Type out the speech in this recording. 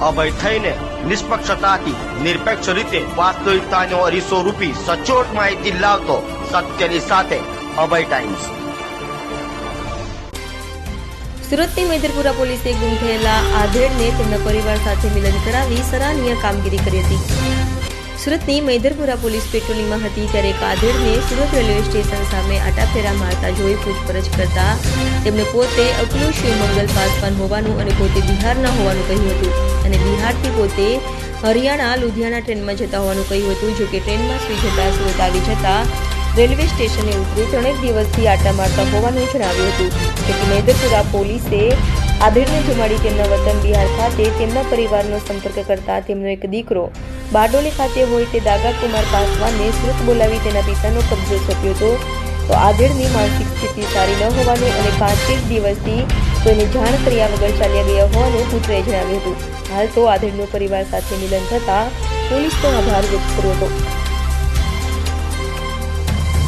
અભય થઈને નિષ્પક્ષતાથી, નિરપેક્ષ રીતે વાસ્તવિકતાનો અરીસો રૂપી સચોટ માહિતી લાવતો સત્યની સાથે અભય ટાઈમ્સ. સુરતની મેદરપુરા પોલીસે ગુમ થયેલા આધેડને તેમના પરિવાર સાથે મિલન કરાવી સરાહનીય કામગીરી કરી હતી. સુરતની મેદરપુરા પોલીસ પેટ્રોલિંગમાં હતી ત્યારે એક આધેડને સુરત રેલવે સ્ટેશન સામે આટાફેરા મારતા જોઈ પૂછપરછ કરતા તેમણે પોતે અકલુ શિવમંગલ પાસવાન હોવાનું અને પોતે બિહારના હોવાનું કહ્યું હતું. અને બિહારથી પોતે હરિયાણા, લુધિયાણા ટ્રેનમાં જતા હોવાનું કહ્યું હતું જોકે ટ્રેનમાં સુઈ જતા સુરત આવી જતા રેલવે સ્ટેશને ઉતરી ત્રણેક દિવસથી આટા મારતા હોવાનું જણાવ્યું હતું. જેથી મેદરપુરા પોલીસે આધેડને જમાડી તેમના વતન બિહાર ખાતે તેમના પરિવારનો સંપર્ક કરતા તેમનો એક દીકરો બારડોલી ખાતે હોય તે દાગા કુમાર પાસવાનને સુરત બોલાવી તેના પિતાનો કબજો સોંપ્યો હતો. તો આધેડની માનસિક સ્થિતિ સારી ન હોવાનું અને પાંચેક દિવસથી કોઈને જાણ કર્યા વગર ચાલ્યા ગયા હોવાનું પુત્રએ જણાવ્યું હતું. હાલ તો આધેડનો પરિવાર સાથે મિલન થતાં પોલીસનો આભાર વ્યક્ત કર્યો હતો.